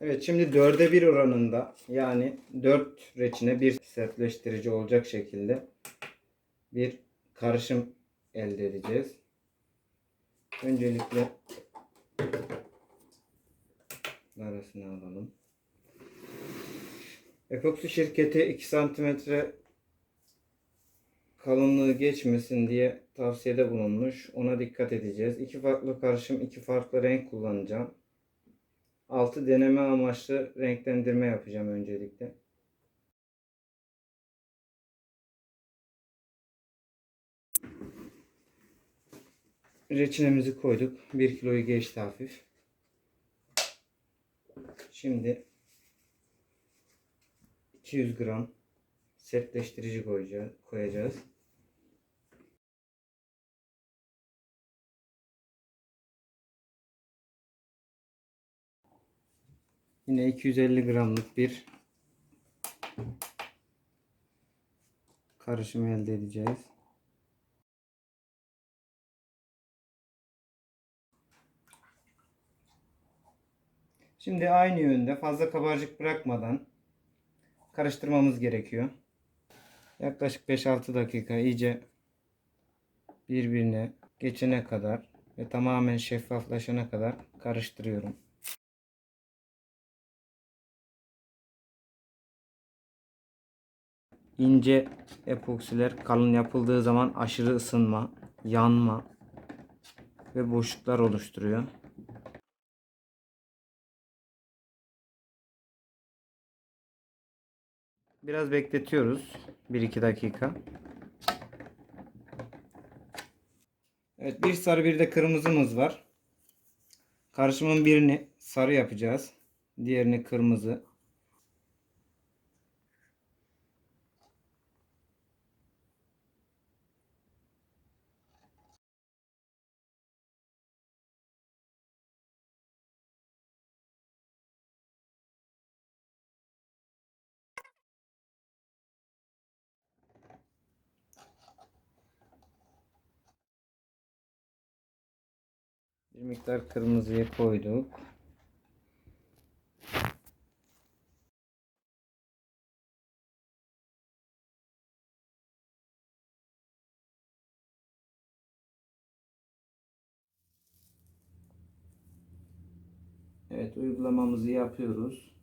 Evet şimdi dörde bir oranında yani 4 reçine bir sertleştirici olacak şekilde bir karışım elde edeceğiz. Öncelikle arasına alalım. Epoksi şirketi 2 santimetre kalınlığı geçmesin diye tavsiyede bulunmuş. Ona dikkat edeceğiz. İki farklı karışım, iki farklı renk kullanacağım. Altı deneme amaçlı renklendirme yapacağım öncelikle. Reçinemizi koyduk. 1 kiloyu geçti hafif. Şimdi 200 gram sertleştirici koyacağız. Yine 250 gramlık bir karışım elde edeceğiz. Şimdi aynı yönde fazla kabarcık bırakmadan karıştırmamız gerekiyor. Yaklaşık 5-6 dakika iyice birbirine geçene kadar ve tamamen şeffaflaşana kadar karıştırıyorum. İnce epoksiler kalın yapıldığı zaman aşırı ısınma, yanma ve boşluklar oluşturuyor. Biraz bekletiyoruz. 1-2 dakika. Evet bir sarı bir de kırmızımız var. Karışımın birini sarı yapacağız. Diğerini kırmızı. Bir miktar kırmızıyı koyduk. Evet uygulamamızı yapıyoruz.